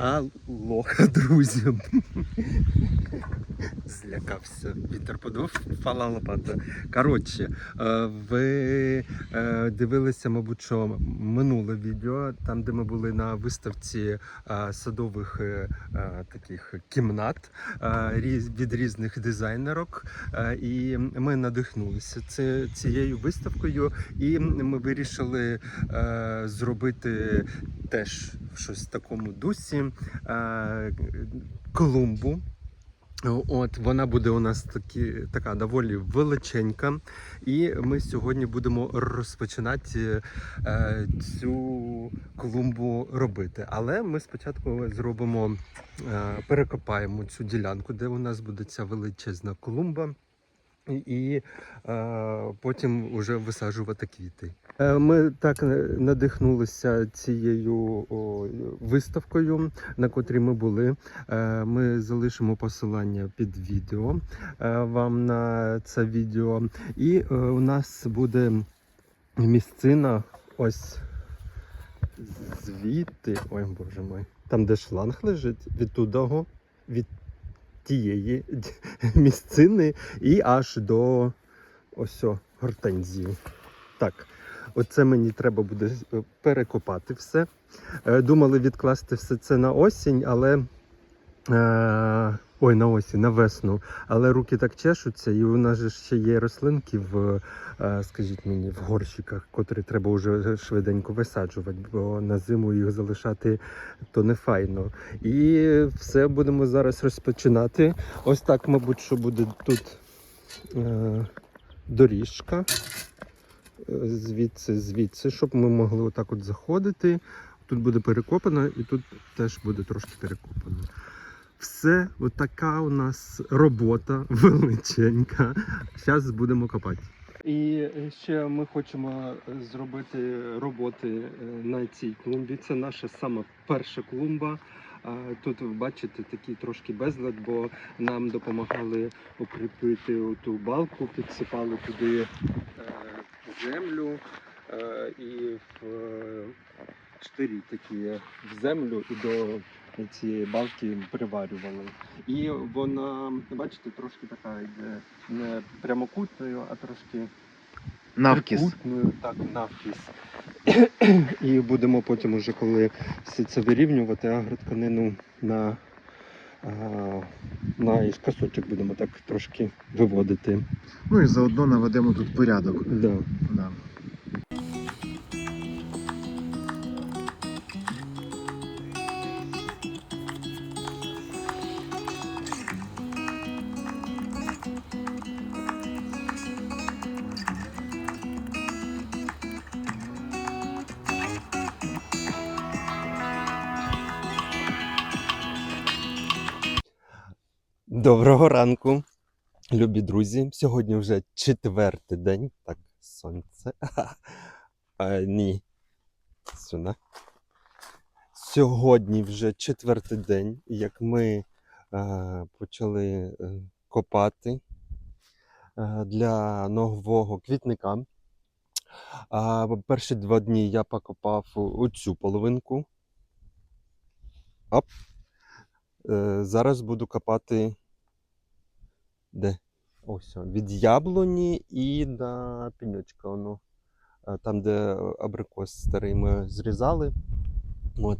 Алло, друзі. Злякався. Вітер подув, впала лопата. Коротше, е, ви е, дивилися, мабуть, що минуле відео, там, де ми були на виставці е, садових таких кімнат від різних дизайнерок. І ми надихнулися цією виставкою, і ми вирішили зробити теж щось в такому дусі. Е, Колумбу. От вона буде у нас такі, така доволі величенька, і ми сьогодні будемо розпочинати е, цю клумбу робити. Але ми спочатку зробимо, е, перекопаємо цю ділянку, де у нас буде ця величезна клумба. І, е, потім вже висаджувати квіти. Е, Ми так надихнулися цією виставкою, на котрій ми були. Е, Ми залишимо посилання під відео е, вам на це відео. І у нас буде місцина ось звідти. Ой, боже мой. Там, де шланг лежить, від тудого, від тієї місцини і аж до ось гортензії. Так, оце мені треба буде е, перекопати все. Е, Думали відкласти все це на осінь, але. Ой, на осінь, на весну. Але руки так чешуться, і у нас же ще є рослинки в, е, скажіть мені, в горщиках, котрі треба вже швиденько висаджувати, бо на зиму їх залишати то не файно. І все будемо зараз розпочинати. Ось так, мабуть, що буде тут е, доріжка. Звідси, звідси, щоб ми могли отак от заходити. Тут буде перекопано і тут теж буде трошки перекопано. Все, от така у нас робота величенька. Зараз будемо копати. І ще ми хочемо зробити роботи е, на цій клумбі. Це наша сама перша клумба. Тут ви бачите такий трошки безлад, бо нам допомагали укріпити ту балку, підсипали туди е, землю е, і в е, штирі такі в землю і до цієї балки приварювали. І вона, бачите, трошки така йде не прямокутною, а трошки Навкіс. трикутною, так, навкіс. І будемо потім, уже коли все це вирівнювати, агротканину на, а, наіскосочок будемо так трошки виводити. Ну і заодно наведемо тут порядок. Да. Да. Доброго ранку, любі друзі. Сьогодні вже четвертий день. Так, сонце. А, ні. Сюди. Сьогодні вже четвертий день, як ми е, почали е, копати е, для нового квітника. А, перші два дні я покопав оцю половинку. Оп. Е, зараз буду копати. Де? Ось від яблуні і до пеньочка. Воно. Е, Там, де абрикос старий ми зрізали. От.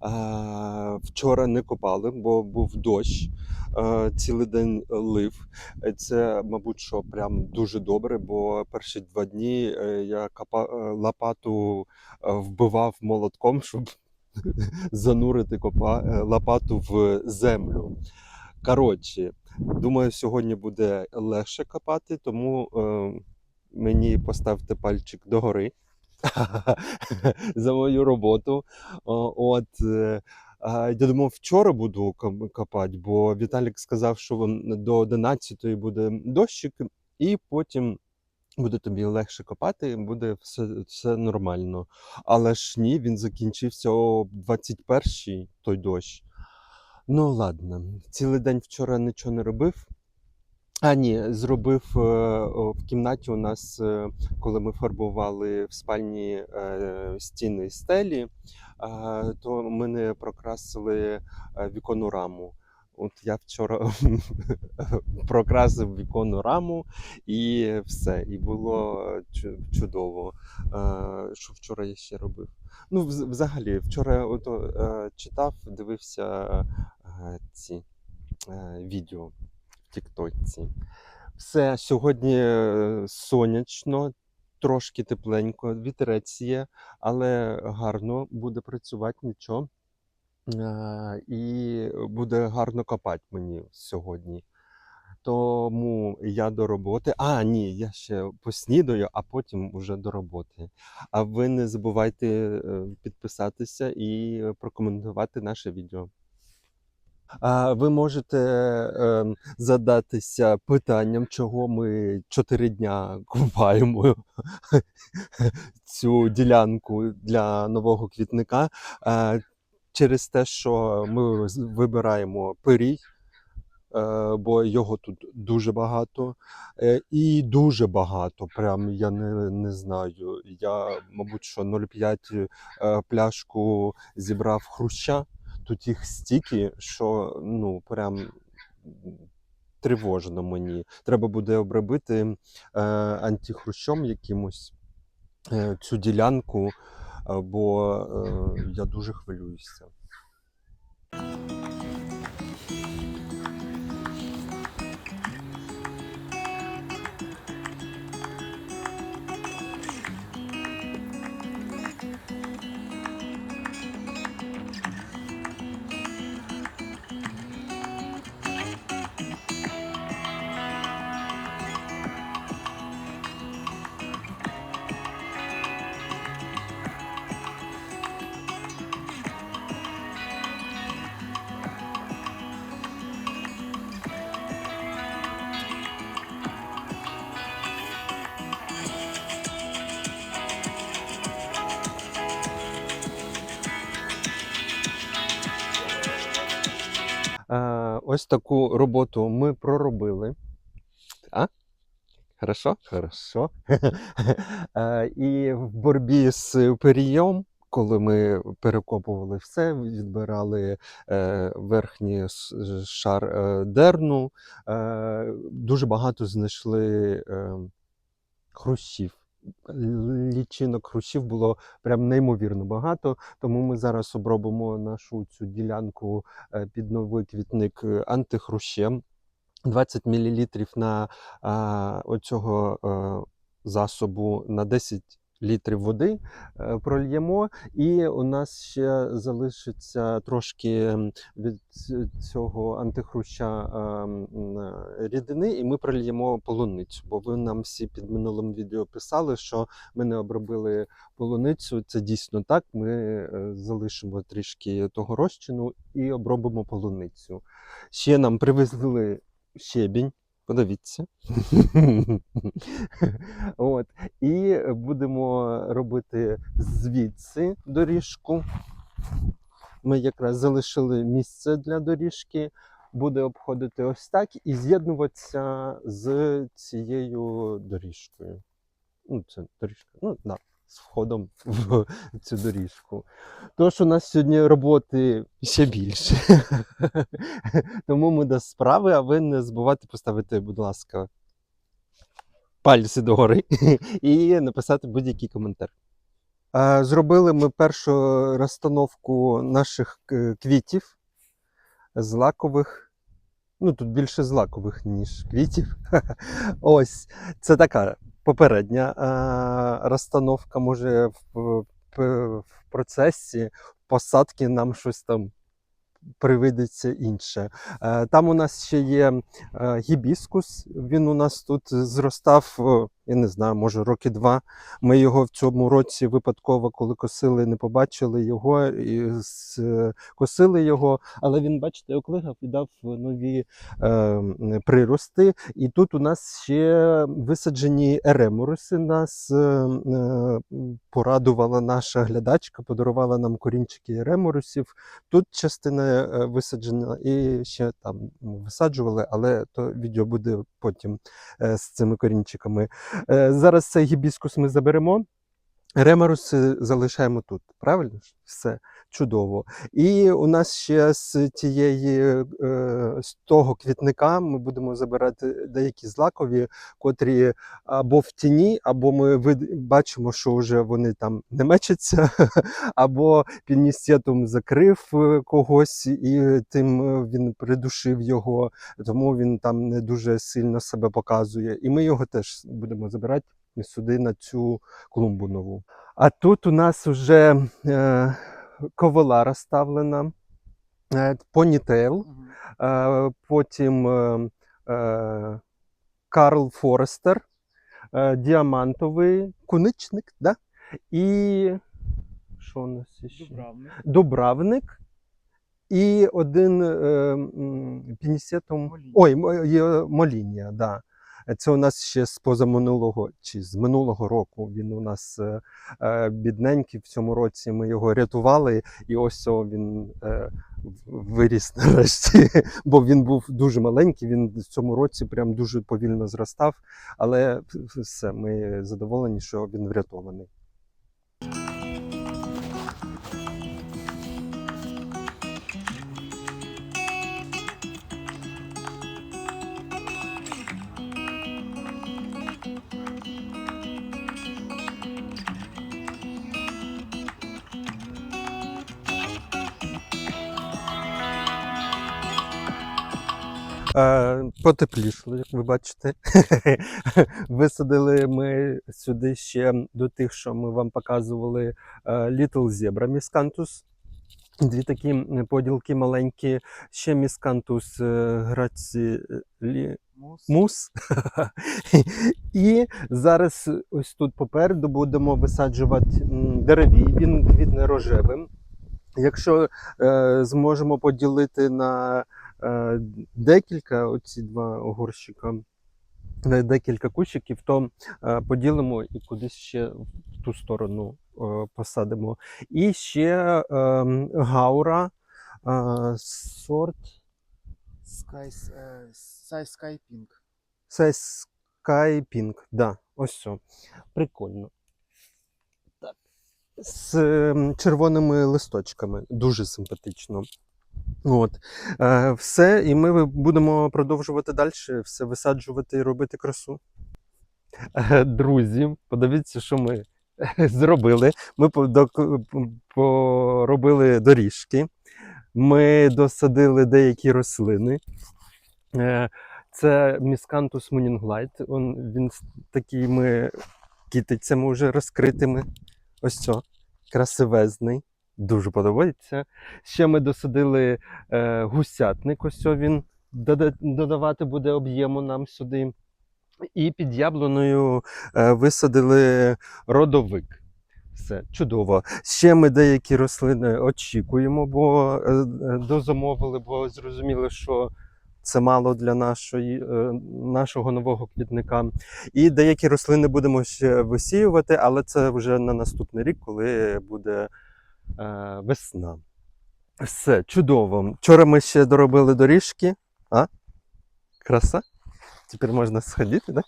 А, вчора не копали, бо був дощ. Е, цілий день лив. Е, Це, мабуть, що прям дуже добре, бо перші два дні е, я копа... е, лопату е, вбивав молотком, щоб занурити копа... е, лопату в землю. Коротше, думаю, сьогодні буде легше копати, тому е, мені поставте пальчик догори за мою роботу. От, е, я думав, вчора буду копати, бо Віталік сказав, що до 11 буде дощик, і потім буде тобі легше копати, буде все, все нормально. Але ж ні, він закінчився о 21-й, той дощ. Ну, ладно, цілий день вчора нічого не робив. А, ні, зробив е, в кімнаті у нас, е, коли ми фарбували в спальні е, стіни і стелі, то ми не прокрасили віконну раму. От я вчора прокрасив віконну раму і все. І було чудово. Е, Що вчора я ще робив? Ну, взагалі, вчора ото, е, читав, дивився е, ці відео в Тіктоці. Все, сьогодні сонячно, трошки тепленько, вітерець є, але гарно буде працювати нічого. Е, І буде гарно копати мені сьогодні. Тому я до роботи. А, ні, я ще поснідаю, а потім уже до роботи. А ви не забувайте е, підписатися і прокоментувати наше відео. А ви можете е, задатися питанням, чого ми чотири дня купаємо цю ділянку для нового квітника. Через те, що ми вибираємо пирій, е, бо його тут дуже багато. Е, і дуже багато. Прям я не, не знаю. Я, мабуть, що 0,5 е, пляшку зібрав хруща. Тут їх стільки, що ну прям тривожно мені. Треба буде обробити е, антихрущом якимось е, цю ділянку, бо е, я дуже хвилююся. Ось таку роботу ми проробили. А? Хорошо? Хорошо. Е, І в боротьбі з перієм, коли ми перекопували все, відбирали е, верхній шар е, дерну, е, дуже багато знайшли е, хрущів. Лічинок хрущів було прям неймовірно багато, тому ми зараз обробимо нашу цю ділянку е, під новий квітник е, антихрущем. 20 мл на а, оцього а, засобу на 10 літрів води е, прольємо, і у нас ще залишиться трошки від цього антихруща е, е, рідини, і ми прольємо полуницю. Бо ви нам всі під минулим відео писали, що ми не обробили полуницю. Це дійсно так. Ми залишимо трішки того розчину і обробимо полуницю. Ще нам привезли щебінь. Подивіться. От. І будемо робити звідси доріжку. Ми якраз залишили місце для доріжки. Буде обходити ось так і з'єднуватися з цією доріжкою. Ну, це доріжка. Ну, да, з входом в цю доріжку. Тож у нас сьогодні роботи ще більше. Тому ми до справи, а ви не забувайте поставити, будь ласка, пальці догори і написати будь-який коментар. Зробили ми першу розстановку наших е, квітів злакових. Ну, тут більше злакових, ніж квітів. Ось, це така попередня е, розстановка. Може, в, в, процесі посадки нам щось там привидеться інше. Е, Там у нас ще є е, гібіскус. Він у нас тут зростав я не знаю, може роки два. Ми його в цьому році випадково, коли косили, не побачили його і косили його. Але він, бачите, оклигав і дав нові е, прирости. І тут у нас ще висаджені еремуриси. Нас е, е, порадувала наша глядачка, подарувала нам корінчики еремурисів. Тут частина е, висаджена і ще там висаджували, але то відео буде потім е, з цими корінчиками. Е, Зараз цей гібіскус ми заберемо. ремарус залишаємо тут, правильно? Все чудово. І у нас ще з тієї е, з того квітника ми будемо забирати деякі злакові, котрі або в тіні, або ми бачимо, що вже вони там не мечаться, або піністетом закрив е, когось, і тим е, він придушив його, тому він там не дуже сильно себе показує. І ми його теж будемо забирати сюди на цю клумбу нову. А тут у нас вже ковила розставлена, е, понітейл, е, потім е, Карл Форестер, діамантовий куничник, да? і що у нас ще? Дубравник. Дубравник і один е, пінісетом. Ой, моління, да. Це у нас ще з позаминулого чи з минулого року. Він у нас е, е, бідненький. В цьому році ми його рятували, і ось він е, виріс нарешті. Бо він був дуже маленький. Він в цьому році прям дуже повільно зростав. Але все, ми задоволені, що він врятований. Потеплішало, як ви бачите. Висадили ми сюди ще до тих, що ми вам показували е, Little Zebra Miscanthus. Дві такі поділки маленькі, ще Miscanthus е, gracili- Мус. мус. І зараз ось тут попереду будемо висаджувати м, деревій. Він квітне рожевим. Якщо е, зможемо поділити на е, декілька, оці два горщика, декілька кущиків, то е, поділимо і кудись ще в ту сторону е, посадимо. І ще е, гаура, е, сорт Sky, е, Sky Pink. Sky Pink, да, ось все. Прикольно. Так. З червоними листочками. Дуже симпатично. От. Е, все, і ми будемо продовжувати далі, все висаджувати і робити красу. Е, Друзі, подивіться, що ми зробили. Ми поробили доріжки, ми досадили деякі рослини. Е, Це moninglite. Он, він такими китицями вже розкритими. Ось це. Красивезний. Дуже подобається. Ще ми досадили е, гусятник. Ось він додавати буде об'єму нам сюди. І під яблуною е, висадили родовик. Все чудово. Ще ми деякі рослини очікуємо, бо е, е, дозамовили, бо зрозуміли, що це мало для нашої, е, нашого нового квітника. І деякі рослини будемо ще висіювати, але це вже на наступний рік, коли буде весна. Все, чудово. Вчора ми ще доробили доріжки. А? Краса? Тепер можна сходити, так?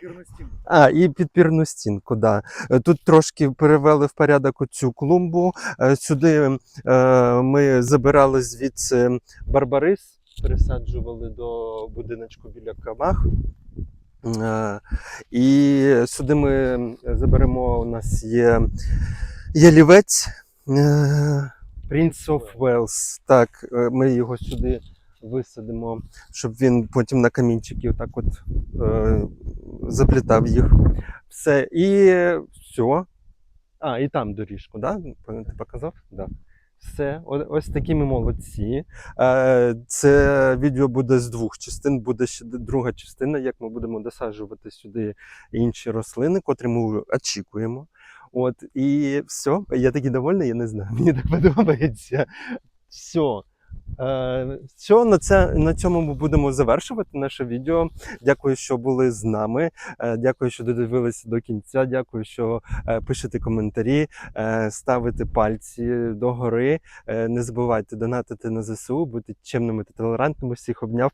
Пірностін. А, і підпірну стінку, да. Е, Тут трошки перевели в порядок оцю клумбу. Е, Сюди е, ми забирали звідси барбарис, пересаджували до будиночку біля камах. Е, І сюди ми заберемо, у нас є ялівець е, Prince of Wales. Так, е, ми його сюди висадимо, щоб він потім на камінчики отак от е, заплітав їх. Все, і все. А, і там доріжку, да? Ти показав? Да. Все, ось такі ми молодці. Е, Це відео буде з двох частин. Буде ще друга частина, як ми будемо досаджувати сюди інші рослини, котрі ми очікуємо. От і все. Я такий довольний, я не знаю. Мені так подобається. Все. Все, на, це, на цьому ми будемо завершувати наше відео. Дякую, що були з нами. Е, дякую, що додивилися до кінця. Дякую, що е, пишете коментарі, е, ставите пальці догори. Не забувайте донатити на ЗСУ, бути чемними та толерантними. Всіх обняв.